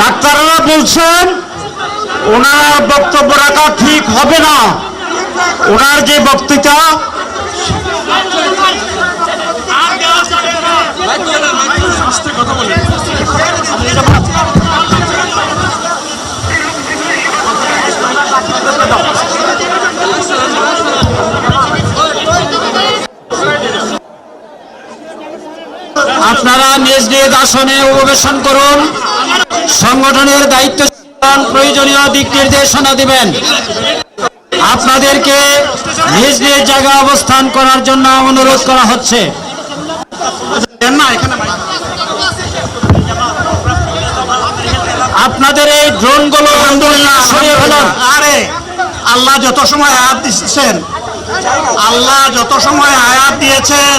ডাক্তাররা বলছেন ওনার বক্তব্য রাখা ঠিক হবে না। ওনার যে বক্তৃতা আপনারা নিজ নিজ আসনে উপবেশন করুন। সংগঠনের দায়িত্ব প্রয়োজনীয় দিক নির্দেশনা দিবেন। আপনাদেরকে নিজ নিজ জায়গা অবস্থান করার জন্য অনুরোধ করা হচ্ছে। আপনাদের এই সরিয়ে ফেলুন। আরে, আল্লাহ যত সময় আয়াত দিচ্ছেন, আল্লাহ যত সময় আয়াত দিয়েছেন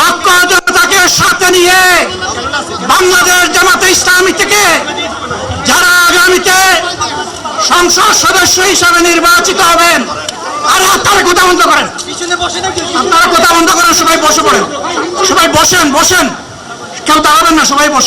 লক্ষ জনতাকে সাথে নিয়ে বাংলাদেশ জামাতে ইসলামী থেকে যারা আগামীতে সংসদ সদস্য হিসাবে নির্বাচিত হবেন আরে আপনারা কথা বন্ধ করেন। আপনারা কথা বন্ধ করেন, সবাই বসে পড়েন। সবাই বসেন বসেন। কেউ দাঁড়াবেন না, সবাই বসেন।